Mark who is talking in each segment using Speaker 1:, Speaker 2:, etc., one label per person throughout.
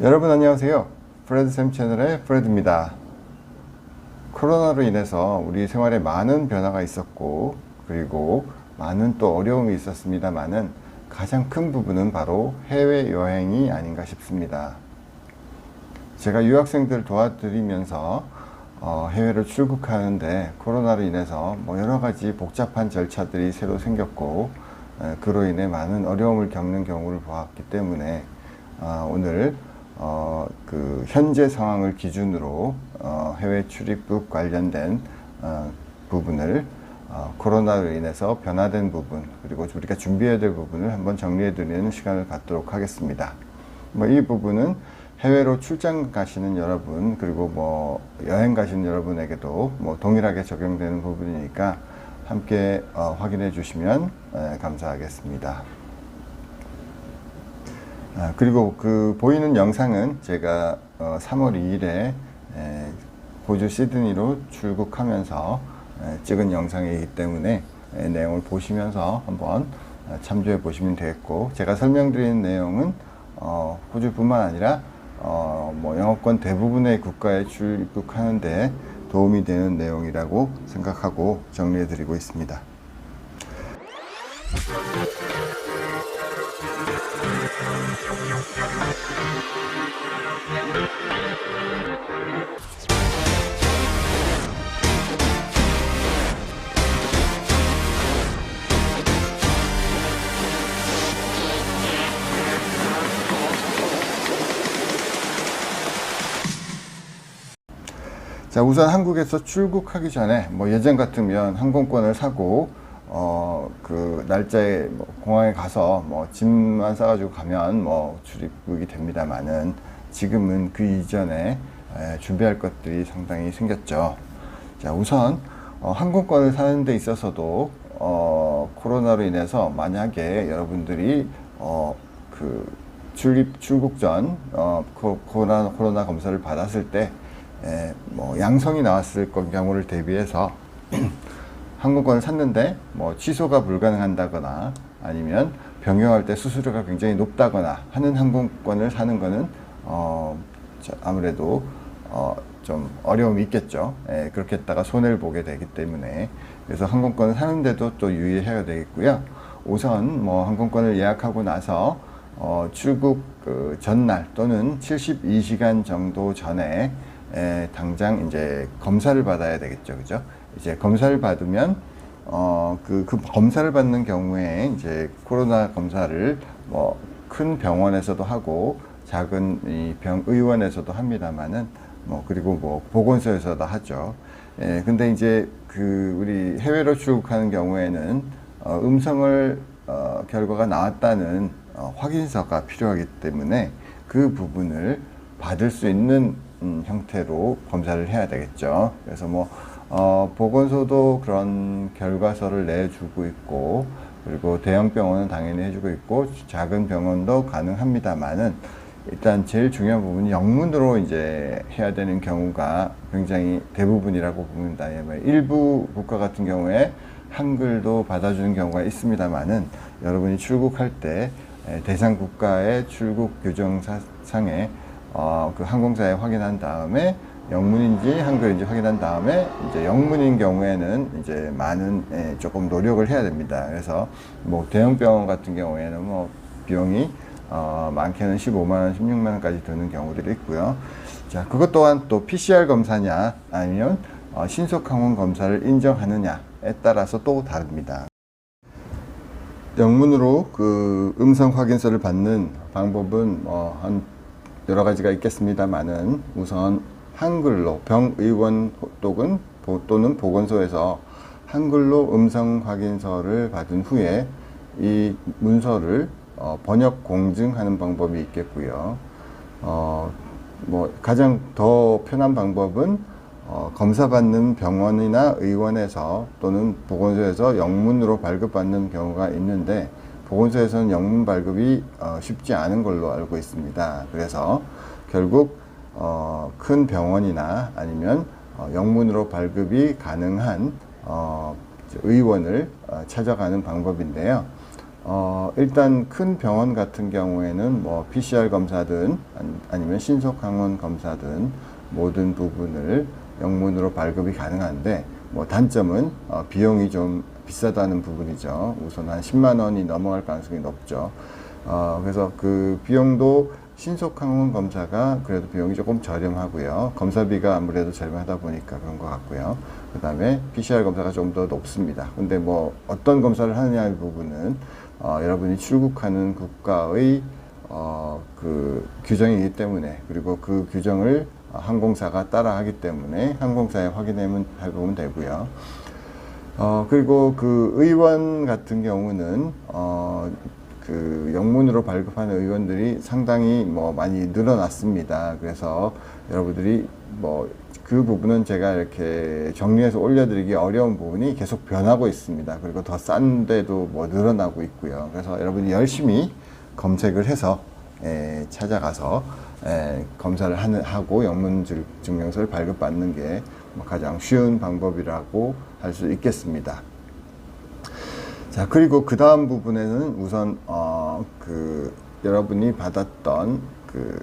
Speaker 1: 여러분 안녕하세요. 프레드쌤 채널의 프레드입니다. 코로나로 인해서 우리 생활에 많은 변화가 있었고 그리고 많은 또 어려움이 있었습니다만은 가장 큰 부분은 바로 해외 여행이 아닌가 싶습니다. 제가 유학생들 도와드리면서 어, 해외를 출국하는데 코로나로 인해서 뭐 여러 가지 복잡한 절차들이 새로 생겼고 에, 그로 인해 많은 어려움을 겪는 경우를 보았기 때문에 아, 오늘 어, 그 현재 상황을 기준으로 어, 해외 출입국 관련된 어, 부분을 어, 코로나로 인해서 변화된 부분 그리고 우리가 준비해야 될 부분을 한번 정리해 드리는 시간을 갖도록 하겠습니다. 뭐 이 부분은 해외로 출장 가시는 여러분 그리고 뭐 여행 가시는 여러분에게도 뭐 동일하게 적용되는 부분이니까 함께 어, 확인해 주시면 에, 감사하겠습니다. 아, 그리고 그 보이는 영상은 제가 어, 3월 2일에 에, 호주 시드니로 출국하면서 에, 찍은 영상이기 때문에 에, 내용을 보시면서 한번 어, 참조해 보시면 되겠고 제가 설명드리는 내용은 어, 호주뿐만 아니라 어, 뭐 영어권 대부분의 국가에 출입국하는데 도움이 되는 내용이라고 생각하고 정리해 드리고 있습니다. 자, 우선 한국에서 출국하기 전에 뭐 예전 같으면 항공권을 사고 어, 그 날짜에 뭐 공항에 가서 뭐 짐만 싸가지고 가면 뭐 출입국이 됩니다만은 지금은 그 이전에 에, 준비할 것들이 상당히 생겼죠. 자, 우선 어, 항공권을 사는 데 있어서도 어, 코로나로 인해서 만약에 여러분들이 어, 그 출입 출국 전 어, 코- 코로나 코로나 검사를 받았을 때 에, 뭐 양성이 나왔을 것 경우를 대비해서 항공권을 샀는데 뭐 취소가 불가능한다거나 아니면 변경할 때 수수료가 굉장히 높다거나 하는 항공권을 사는 거는 어, 저- 아무래도 어, 좀 어려움이 있겠죠. 예, 그렇게 했다가 손해를 보게 되기 때문에 그래서 항공권을 사는데도 또 유의해야 되겠고요. 우선 뭐 항공권을 예약하고 나서 어, 출국 그 전날 또는 72시간 정도 전에 에, 당장 이제 검사를 받아야 되겠죠, 그죠? 이제 검사를 받으면 어, 그, 그 검사를 받는 경우에 이제 코로나 검사를 뭐 큰 병원에서도 하고 작은 이 병 의원에서도 합니다만은 뭐 그리고 뭐 보건소에서도 하죠. 예, 근데 이제 그 우리 해외로 출국하는 경우에는 어, 음성을 어, 결과가 나왔다는 어, 확인서가 필요하기 때문에 그 부분을 받을 수 있는 음, 형태로 검사를 해야 되겠죠. 그래서 뭐 어, 보건소도 그런 결과서를 내주고 있고 그리고 대형 병원은 당연히 해주고 있고 작은 병원도 가능합니다만은 일단 제일 중요한 부분이 영문으로 이제 해야 되는 경우가 굉장히 대부분이라고 봅니다. 일부 국가 같은 경우에 한글도 받아주는 경우가 있습니다만은 여러분이 출국할 때 에, 대상 국가의 출국 규정상에 어, 그 항공사에 확인한 다음에 영문인지 한글인지 확인한 다음에 이제 영문인 경우에는 이제 많은 예, 조금 노력을 해야 됩니다. 그래서 뭐 대형 병원 같은 경우에는 뭐 비용이 어, 많게는 15만 원, 16만 원까지 드는 경우들이 있고요. 자, 그것 또한 또 PCR 검사냐 아니면 어, 신속 항원 검사를 인정하느냐에 따라서 또 다릅니다. 영문으로 그 음성 확인서를 받는 방법은 뭐 한 여러 가지가 있겠습니다만은 우선 한글로 병의원 또는 보- 또는 보건소에서 한글로 음성 확인서를 받은 후에 이 문서를 어, 번역 공증하는 방법이 있겠고요. 어, 뭐 가장 더 편한 방법은 어, 검사받는 병원이나 의원에서 또는 보건소에서 영문으로 발급받는 경우가 있는데 보건소에서는 영문 발급이 어, 쉽지 않은 걸로 알고 있습니다. 그래서 결국 어, 큰 병원이나 아니면 어, 영문으로 발급이 가능한 어, 의원을 어, 찾아가는 방법인데요. 어, 일단 큰 병원 같은 경우에는 뭐 PCR 검사든 아니- 아니면 신속 항원 검사든 모든 부분을 영문으로 발급이 가능한데 뭐 단점은 어, 비용이 좀 비싸다는 부분이죠. 우선 한 10만 원이 넘어갈 가능성이 높죠. 어, 그래서 그 비용도 신속 항원 검사가 그래도 비용이 조금 저렴하고요. 검사비가 아무래도 저렴하다 보니까 그런 것 같고요. 그 다음에 PCR 검사가 좀 더 높습니다. 근데 뭐 어떤 검사를 하느냐의 부분은 어, 여러분이 출국하는 국가의 어, 그 규정이기 때문에 그리고 그 규정을 어, 항공사가 따라하기 때문에 항공사에 확인해 보면 되고요. 어, 그리고 그 의원 같은 경우는, 어, 그 영문으로 발급하는 의원들이 상당히 뭐 많이 늘어났습니다. 그래서 여러분들이 뭐 그 부분은 제가 이렇게 정리해서 올려드리기 어려운 부분이 계속 변하고 있습니다. 그리고 더 싼 데도 뭐 늘어나고 있고요. 그래서 여러분이 열심히 검색을 해서 에, 찾아가서 에, 검사를 하는, 하고 영문 질- 증명서를 발급받는 게뭐 가장 쉬운 방법이라고 할 수 있겠습니다. 자 그리고 그 다음 부분에는 우선 어, 그 여러분이 받았던 그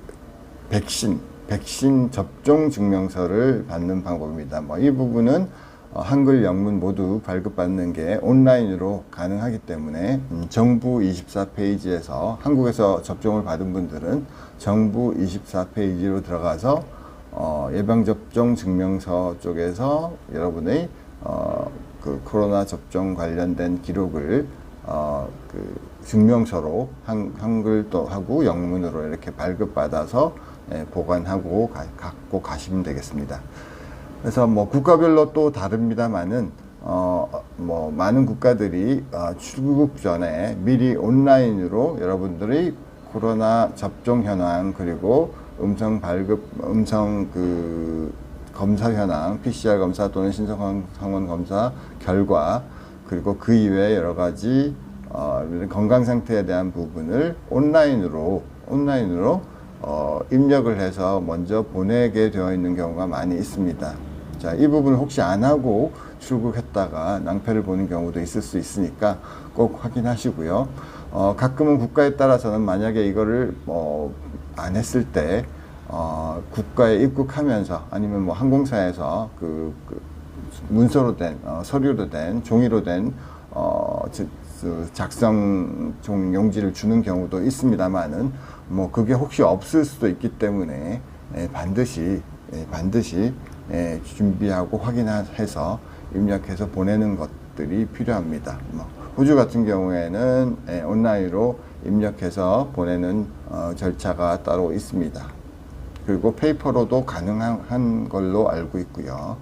Speaker 1: 백신 백신 접종 증명서를 받는 방법입니다. 뭐 이 부분은 어, 한글 영문 모두 발급받는 게 온라인으로 가능하기 때문에 음, 정부 24페이지에서 한국에서 접종을 받은 분들은 정부 24페이지로 들어가서 어, 예방접종 증명서 쪽에서 여러분의 어, 그 코로나 접종 관련된 기록을 어, 그 증명서로 한, 한글도 하고 영문으로 이렇게 발급받아서 예, 보관하고 가, 갖고 가시면 되겠습니다. 그래서 뭐 국가별로 또 다릅니다만은 어, 뭐 많은 국가들이 어, 출국 전에 미리 온라인으로 여러분들이 코로나 접종 현황 그리고 음성 발급 음성 그 검사 현황 PCR 검사 또는 신속 항- 항원 검사 결과 그리고 그 이외에 여러 가지 어, 건강 상태에 대한 부분을 온라인으로 온라인으로 어, 입력을 해서 먼저 보내게 되어 있는 경우가 많이 있습니다. 자, 이 부분을 혹시 안 하고 출국했다가 낭패를 보는 경우도 있을 수 있으니까 꼭 확인하시고요. 어, 가끔은 국가에 따라서는 만약에 이거를 뭐안 했을 때 어, 국가에 입국하면서 아니면 뭐 항공사에서 그, 그 문서로 된 어, 서류로 된 종이로 된 어, 작성 종 용지를 주는 경우도 있습니다만은 뭐 그게 혹시 없을 수도 있기 때문에 예, 반드시 예, 반드시 예, 준비하고 확인해서 입력해서 보내는 것들이 필요합니다. 뭐 호주 같은 경우에는 예, 온라인으로 입력해서 보내는 어, 절차가 따로 있습니다. 그리고 페이퍼로도 가능한 한 걸로 알고 있고요.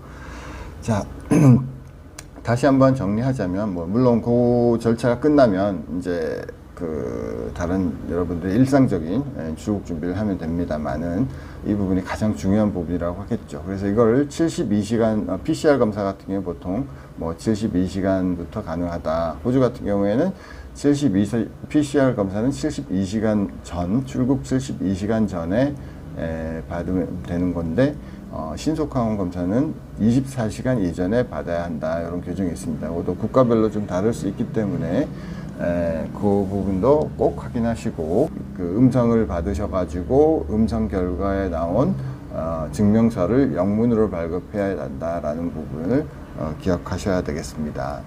Speaker 1: 자, 다시 한번 정리하자면, 뭐, 물론 그 절차가 끝나면 이제 그 다른 여러분들 일상적인 예, 출국 준비를 하면 됩니다만은 이 부분이 가장 중요한 부분이라고 하겠죠. 그래서 이거를 72시간, 어, PCR 검사 같은 경우 보통 뭐 72시간부터 가능하다. 호주 같은 경우에는 72, PCR 검사는 72시간 전, 출국 72시간 전에 에, 받으면 되는 건데 어, 신속항원 검사는 24시간 이전에 받아야 한다 이런 규정이 있습니다. 이것도 국가별로 좀 다를 수 있기 때문에 에, 그 부분도 꼭 확인하시고 그 음성을 받으셔가지고 음성 결과에 나온 어, 증명서를 영문으로 발급해야 한다라는 부분을 어, 기억하셔야 되겠습니다.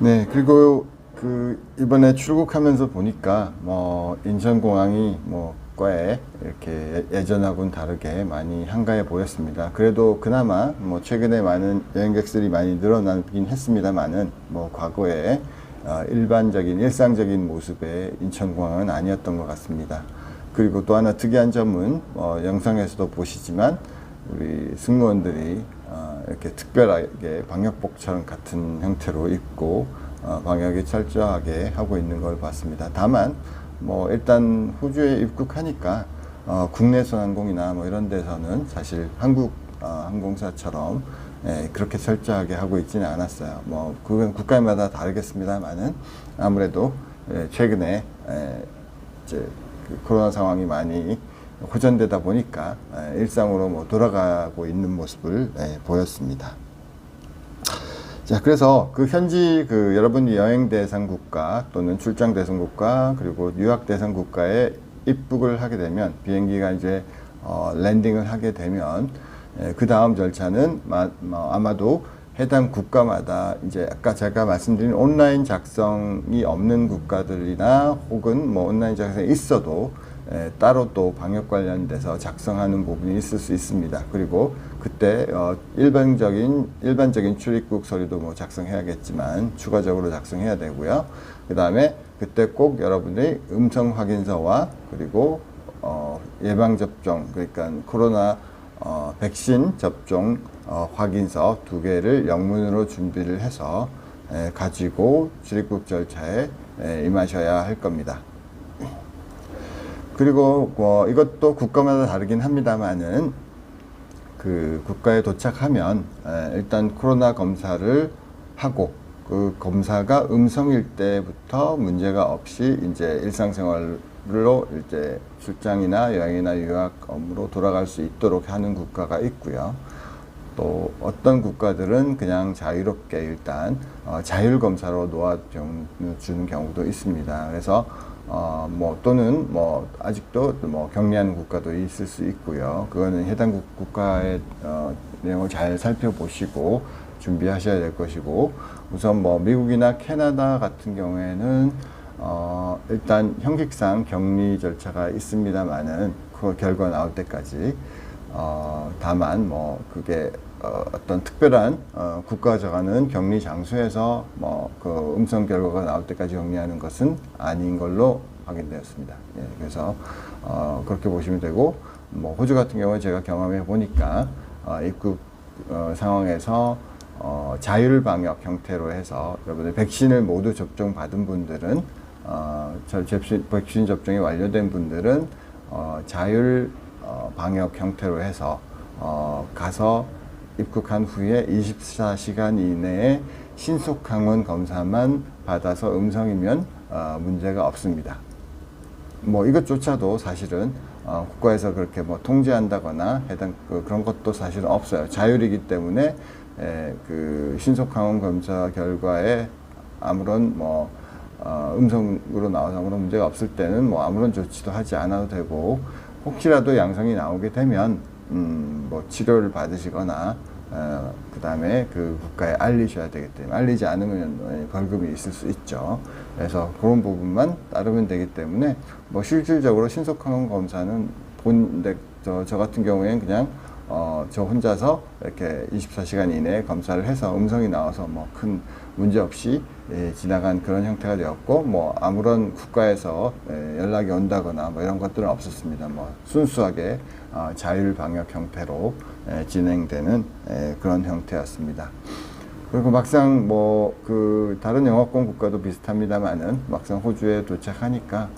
Speaker 1: 네, 그리고 그 이번에 출국하면서 보니까 뭐 인천공항이 뭐 꽤 이렇게 예전하고는 다르게 많이 한가해 보였습니다. 그래도 그나마 뭐 최근에 많은 여행객들이 많이 늘어나긴 했습니다만은 뭐 과거에 어, 일반적인 일상적인 모습의 인천공항은 아니었던 것 같습니다. 그리고 또 하나 특이한 점은 어, 영상에서도 보시지만 우리 승무원들이 어, 이렇게 특별하게 방역복처럼 같은 형태로 입고 어, 방역에 철저하게 하고 있는 걸 봤습니다. 다만 뭐 일단 호주에 입국하니까 어, 국내선 항공이나 뭐 이런 데서는 사실 한국 어, 항공사처럼 예, 그렇게 철저하게 하고 있지는 않았어요. 뭐 그건 국가마다 다르겠습니다만은 아무래도 예, 최근에 예, 이제 그 코로나 상황이 많이 호전되다 보니까 예, 일상으로 뭐 돌아가고 있는 모습을 예, 보였습니다. 자, 그래서 그 현지 그 여러분이 여행 대상 국가 또는 출장 대상 국가 그리고 유학 대상 국가에 입국을 하게 되면 비행기가 이제 어, 랜딩을 하게 되면 그 다음 절차는 마, 뭐 아마도 해당 국가마다 이제 아까 제가 말씀드린 온라인 작성이 없는 국가들이나 혹은 뭐 온라인 작성이 있어도 에, 따로 또 방역 관련돼서 작성하는 부분이 있을 수 있습니다. 그리고 그때 어, 일반적인 일반적인 출입국 서류도 뭐 작성해야겠지만 추가적으로 작성해야 되고요. 그 다음에 그때 꼭 여러분들이 음성 확인서와 그리고 어, 예방 접종 그러니까 코로나 어, 백신 접종 어, 확인서 두 개를 영문으로 준비를 해서 에, 가지고 출입국 절차에 에, 임하셔야 할 겁니다. 그리고 뭐 이것도 국가마다 다르긴 합니다만은 그 국가에 도착하면 에, 일단 코로나 검사를 하고 그 검사가 음성일 때부터 문제가 없이 이제 일상생활로 이제 출장이나 여행이나 유학 업무로 돌아갈 수 있도록 하는 국가가 있고요. 또 어떤 국가들은 그냥 자유롭게 일단 어, 자율 검사로 놓아주는 경우도 있습니다. 그래서 어, 뭐 또는 뭐 아직도 뭐 격리하는 국가도 있을 수 있고요. 그거는 해당 국- 국가의 어, 내용을 잘 살펴보시고 준비하셔야 될 것이고 우선 뭐 미국이나 캐나다 같은 경우에는 어, 일단 형식상 격리 절차가 있습니다만은 그 결과 나올 때까지 어, 다만 뭐 그게 어, 어떤 특별한 어, 국가 정하는 격리 장소에서 뭐 그 음성 결과가 나올 때까지 격리하는 것은 아닌 걸로 확인되었습니다. 예, 그래서 어, 그렇게 보시면 되고 뭐 호주 같은 경우는 제가 경험해 보니까 어, 입국 어, 상황에서 어, 자율 방역 형태로 해서 여러분들 백신을 모두 접종 받은 분들은 어, 저 백신, 백신 접종이 완료된 분들은 어, 자율 어, 방역 형태로 해서 어, 가서 입국한 후에 24시간 이내에 신속 항원 검사만 받아서 음성이면 어, 문제가 없습니다. 뭐 이것조차도 사실은 어, 국가에서 그렇게 뭐 통제한다거나 해당 그, 그런 것도 사실은 없어요. 자율이기 때문에 에, 그 신속 항원 검사 결과에 아무런 뭐 어, 음성으로 나와서 아무런 문제가 없을 때는 뭐 아무런 조치도 하지 않아도 되고 혹시라도 양성이 나오게 되면 음, 뭐 치료를 받으시거나 어, 그 다음에 그 국가에 알리셔야 되기 때문에 알리지 않으면 어, 벌금이 있을 수 있죠. 그래서 그런 부분만 따르면 되기 때문에 뭐 실질적으로 신속항원 검사는 본, 내- 저, 저 같은 경우에는 그냥 어, 저 혼자서 이렇게 24시간 이내에 검사를 해서 음성이 나와서 뭐 큰 문제 없이 예, 지나간 그런 형태가 되었고 뭐 아무런 국가에서 예, 연락이 온다거나 뭐 이런 것들은 없었습니다. 뭐 순수하게 어, 자율 방역 형태로 예, 진행되는 예, 그런 형태였습니다. 그리고 막상 뭐 그 다른 영어권 국가도 비슷합니다만은 막상 호주에 도착하니까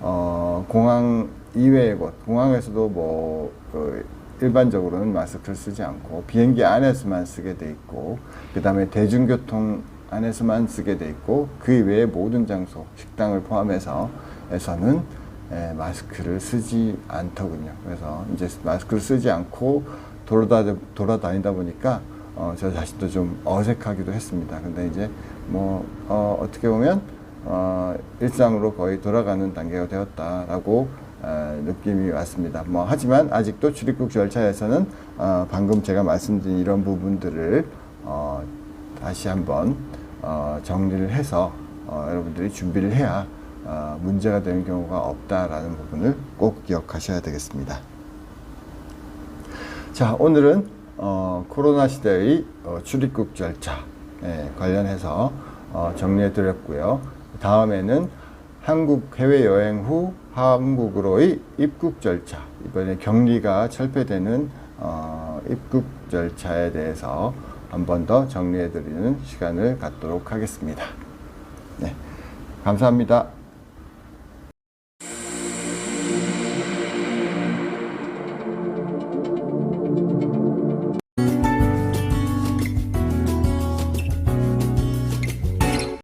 Speaker 1: 어 공항 이외의 곳 공항에서도 뭐그 일반적으로는 마스크를 쓰지 않고 비행기 안에서만 쓰게 돼 있고 그 다음에 대중교통 안에서만 쓰게 돼 있고 그 이외의 모든 장소 식당을 포함해서 에서는 에, 마스크를 쓰지 않더군요. 그래서 이제 마스크를 쓰지 않고 돌아다, 돌아다니다 보니까 어, 저 자신도 좀 어색하기도 했습니다. 근데 이제 뭐 어, 어떻게 보면 어, 일상으로 거의 돌아가는 단계가 되었다라고 어, 느낌이 왔습니다. 뭐 하지만 아직도 출입국 절차에서는 어, 방금 제가 말씀드린 이런 부분들을 어, 다시 한번 어, 정리를 해서 어, 여러분들이 준비를 해야 어, 문제가 되는 경우가 없다라는 부분을 꼭 기억하셔야 되겠습니다. 자, 오늘은 어, 코로나 시대의 어, 출입국 절차 에 관련해서 어, 정리해 드렸고요. 다음에는 한국 해외 여행 후 한국으로의 입국 절차 이번에 격리가 철폐되는 어, 입국 절차에 대해서 한 번 더 정리해 드리는 시간을 갖도록 하겠습니다. 네, 감사합니다.